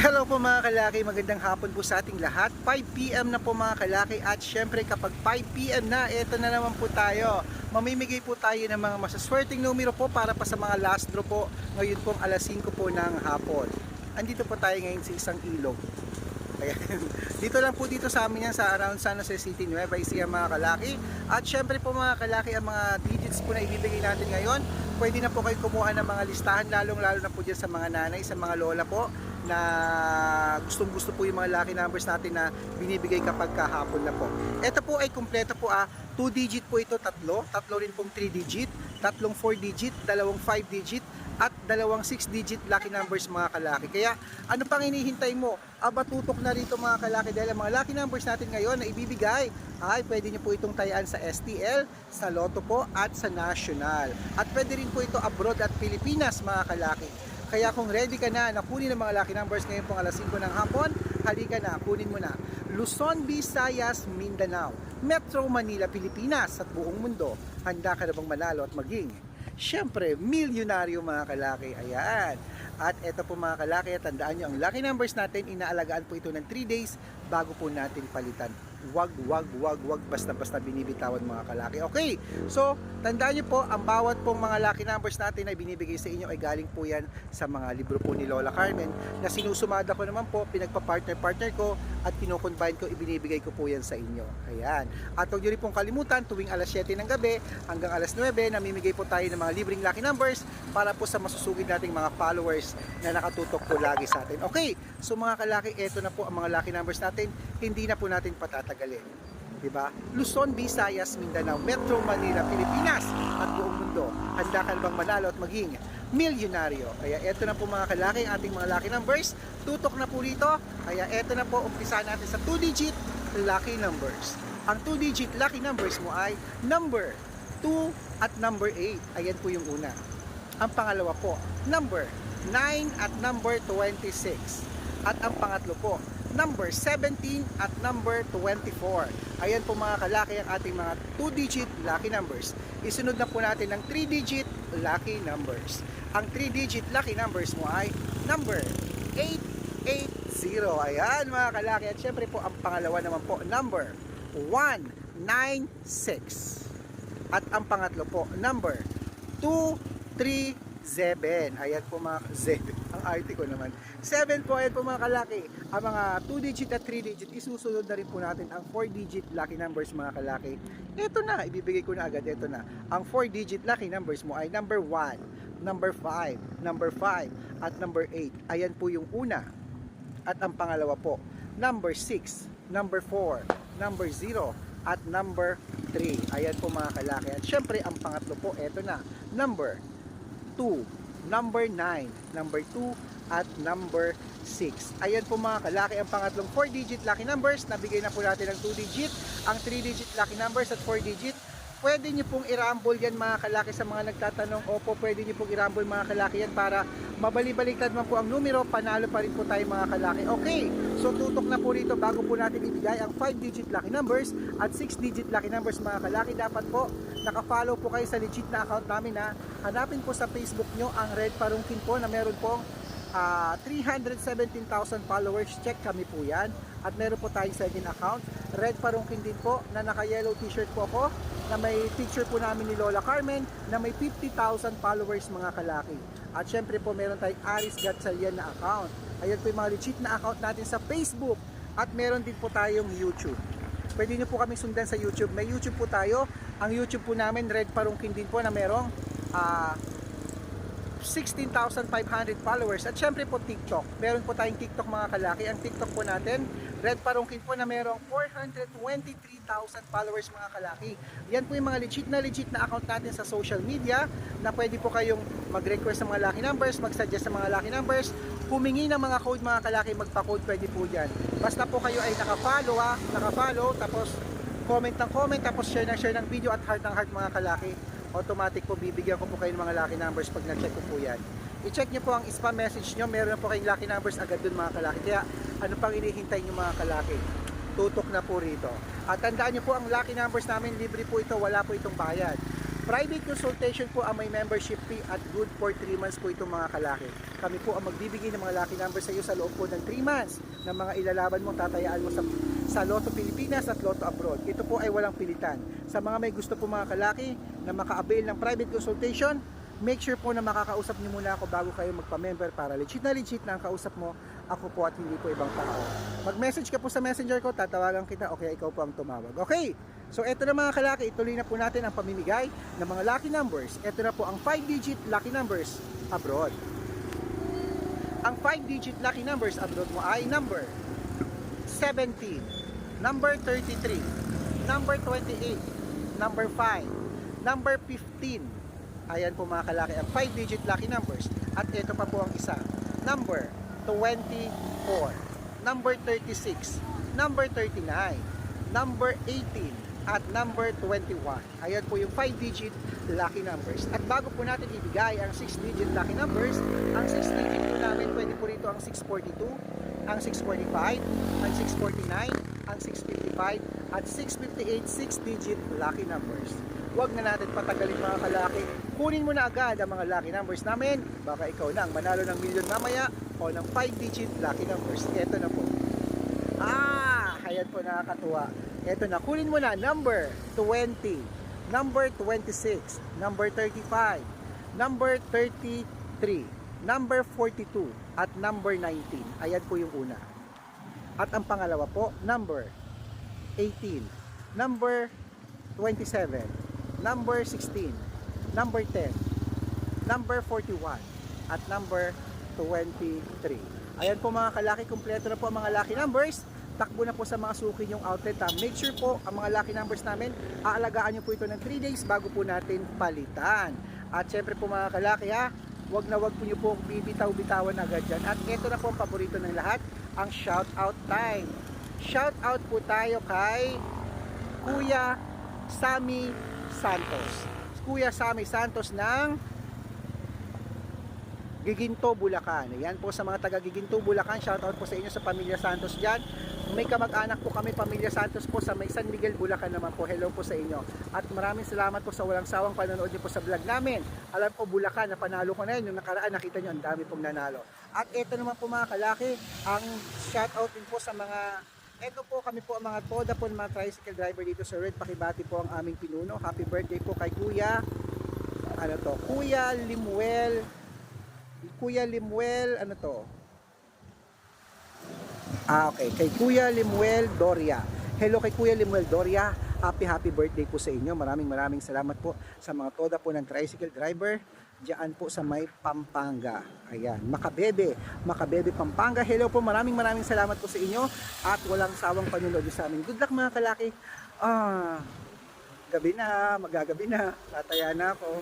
Hello po mga kalaki, magandang hapon po sa ating lahat. 5pm na po mga kalaki at syempre kapag 5pm na, eto na naman po tayo. Mamimigay po tayo ng mga masaswerteng numero po para pa sa mga last draw po ngayon pong alas 5 po ng hapon. Andito po tayo ngayon sa isang ilog. Ayan. Dito lang po dito sa amin yan sa around San Jose City, Nueva Ecija mga kalaki. At syempre po mga kalaki, ang mga digits po na ibibigay natin ngayon, pwede na po kayo kumuha ng mga listahan, lalong lalo na po dyan sa mga nanay, sa mga lola po, na gustong gusto po yung mga lucky numbers natin na binibigay kapag kahapon na po. Ito po ay kumpleto po ah, 2 digit po ito, tatlo, tatlo rin pong 3 digit, tatlong 4 digit, dalawang 5 digit, at dalawang 6 digit lucky numbers mga kalaki. Kaya ano pang hinihintay mo? Aba tutok na rito mga kalaki dahil ang mga lucky numbers natin ngayon na ibibigay ay pwede nyo po itong tayaan sa STL, sa Lotto po at sa National. At pwede rin po ito abroad at Pilipinas mga kalaki. Kaya kung ready ka na na kunin ang mga lucky numbers ngayon pong alas 5 ng hapon, halika na, kunin mo na. Luzon, Visayas, Mindanao, Metro Manila, Pilipinas at buong mundo. Handa ka na bang manalo at maging Siyempre, milyonaryo mga kalaki. Ayan. At eto po mga kalaki, tandaan nyo, ang lucky numbers natin, inaalagaan po ito ng 3 days bago po natin palitan. Wag, wag, wag, wag, basta-basta binibitawan mga kalaki. Okay, so tandaan nyo po, ang bawat pong mga lucky numbers natin ay binibigay sa inyo ay galing po yan sa mga libro po ni Lola Carmen na sinusumada ko naman po, pinagpa-partner-partner ko at kinocombine ko, ibinibigay ko po yan sa inyo. Ayan. At huwag nyo rin pong kalimutan, tuwing alas 7 ng gabi hanggang alas 9, namimigay po tayo ng mga libreng lucky numbers para po sa masusugid nating mga followers na nakatutok po lagi sa atin. Okay, so mga kalaki, eto na po ang mga lucky numbers natin. Hindi na po natin patatagalin. Diba? Luzon, Visayas, Mindanao, Metro Manila, Pilipinas at buong mundo. Handa ka bang manalo at maging milyonaryo? Kaya eto na po mga kalaki, ating mga lucky numbers. Tutok na po rito. Kaya eto na po, umpisa natin sa 2-digit lucky numbers. Ang 2-digit lucky numbers mo ay number 2 at number 8. Ayan po yung una. Ang pangalawa po, number 9 at number 26. At ang pangatlo po, number 17 at number 24. Ayan po mga kalaki ang ating mga 2-digit lucky numbers. Isunod na po natin ng 3-digit lucky numbers. Ang 3-digit lucky numbers mo ay number 880. Ayan mga kalaki. At syempre po ang pangalawa naman po, number 196. At ang pangatlo po, number 237. Ayan po mga Z. Ang arte ko naman. 7 po, ayan po mga kalaki. Ang mga 2 digit at 3 digit, isusunod na rin po natin ang 4 digit lucky numbers mga kalaki. Ito na, ibibigay ko na agad. Ito na. Ang 4 digit lucky numbers mo ay number 1, number 5, number 5, at number 8. Ayan po yung una. At ang pangalawa po, number 6, number 4, number 0, at number 3. Ayan po mga kalaki. At syempre, ang pangatlo po, eto na. Number 2, number 9, number 2, at number 6. Ayan po mga kalaki, ang pangatlong 4-digit lucky numbers. Nabigay na po natin ang 2-digit, ang 3-digit lucky numbers at 4-digit. Pwede nyo pong i-rumble yan mga kalaki sa mga nagtatanong. Opo, pwede nyo pong i-rumble mga kalaki yan para mabali-baliktad man po ang numero, panalo pa rin po tayo mga kalaki. Okay, so tutok na po rito bago po natin ibigay ang 5-digit lucky numbers at 6-digit lucky numbers mga kalaki. Dapat po nakafollow po kayo sa legit na account namin na hanapin po sa Facebook nyo ang Red Parungkin po na meron pong ah, 317,000 followers. Check kami po yan. At meron po tayong second account. Red Parungkin din po na naka-yellow t-shirt po ako na may picture po namin ni Lola Carmen na may 50,000 followers mga kalaki. At syempre po meron tayong Aris Gatsalian na account. Ayan po yung mga legit na account natin sa Facebook. At meron din po tayong YouTube. Pwede nyo po kami sundan sa YouTube. May YouTube po tayo. Ang YouTube po namin, Red Parungkin din po na merong ah 16,500 followers at syempre po TikTok. Meron po tayong TikTok mga kalaki. Ang TikTok po natin, Red Parungkin po na merong 423,000 followers mga kalaki. Yan po yung mga legit na legit na account natin sa social media na pwede po kayong mag-request sa mga lucky numbers, mag-suggest sa mga lucky numbers, humingi ng mga code mga kalaki, magpa-code pwede po dyan. Basta po kayo ay naka-follow ha, naka-follow, tapos comment ng comment, tapos share ng share ng video at heart ng heart mga kalaki automatic po bibigyan ko po kayo ng mga lucky numbers pag na-check ko po yan. I-check nyo po ang spam message nyo, meron po kayong lucky numbers agad dun mga kalaki. Kaya ano pang inihintay nyo mga kalaki? Tutok na po rito. At tandaan nyo po ang lucky numbers namin, libre po ito, wala po itong bayad. Private consultation po ang may membership fee at good for 3 months po itong mga kalaki. Kami po ang magbibigay ng mga lucky numbers sa iyo sa loob po ng 3 months ng mga ilalaban mo, tatayaan mo sa, sa Lotto Pilipinas at Lotto Abroad. Ito po ay walang pilitan. Sa mga may gusto po mga kalaki na maka-avail ng private consultation, make sure po na makakausap niyo muna ako bago kayo magpa-member para legit na legit na ang kausap mo, ako po at hindi po ibang tao. Mag-message ka po sa messenger ko, tatawagan kita, okay, ikaw po ang tumawag. Okay, so eto na mga kalaki, ituloy na po natin ang pamimigay ng mga lucky numbers. Ito na po ang 5-digit lucky numbers abroad. Ang 5-digit lucky numbers abroad mo ay number 17, number 33, number 28, number 5, number 15. Ayan po mga kalaki ang 5-digit lucky numbers. At ito pa po ang isa, number 24, number 36, number 39, number 18, at number 21. Ayan po yung 5-digit lucky numbers. At bago po natin ibigay ang 6-digit lucky numbers, ang 6-digit po namin pwede po rito ang 642, ang 645, ang 649, ang 655, at 658 6-digit lucky numbers. Huwag na natin patagalin mga kalaki. Kunin mo na agad ang mga lucky numbers namin. Baka ikaw na ang manalo ng milyon mamaya o ng 5-digit lucky numbers. Ito na po. Ah, ayan po nakakatuwa. Ito na, kunin mo na number 20, number 26, number 35, number 33, number 42, at number 19. Ayan po yung una. At ang pangalawa po, number 18, number 27, number 16, number 10, number 41, at number 23. Ayan po mga kalaki, kumpleto na po ang mga lucky numbers. Takbo na po sa mga suki yung outlet. Make sure po ang mga lucky numbers namin, aalagaan nyo po ito ng 3 days bago po natin palitan. At syempre po mga kalaki ha, wag na wag po nyo po bibitaw-bitawan agad dyan. At ito na po ang paborito ng lahat, ang shout out time. Shout out po tayo kay Kuya Sammy Santos. Kuya Sammy Santos ng Giginto, Bulacan. Yan po sa mga taga Giginto, Bulacan. Shoutout po sa inyo sa Pamilya Santos dyan. May kamag-anak po kami, Pamilya Santos po sa may San Miguel, Bulacan naman po. Hello po sa inyo. At maraming salamat po sa walang sawang panonood niyo po sa vlog namin. Alam po, Bulacan, napanalo ko na yun. Yung nakaraan, nakita niyo, ang dami pong nanalo. At ito naman po mga kalaki, ang shoutout din po sa mga ito po kami po ang mga toda po ng mga tricycle driver dito sa Red Pakibati po ang aming pinuno. Happy birthday po kay Kuya ano to? Kuya Limuel Kuya Limuel, ano to? Ah, okay. Kay Kuya Limuel Doria. Hello kay Kuya Limuel Doria. Happy, happy birthday po sa inyo. Maraming maraming salamat po sa mga toda po ng tricycle driver. Diyan po sa may Pampanga. Ayan, Makabebe. Makabebe, Pampanga. Hello po, maraming maraming salamat po sa inyo. At walang sawang panunood sa amin. Good luck mga kalaki. Ah, gabi na, magagabi na. Tataya na ako.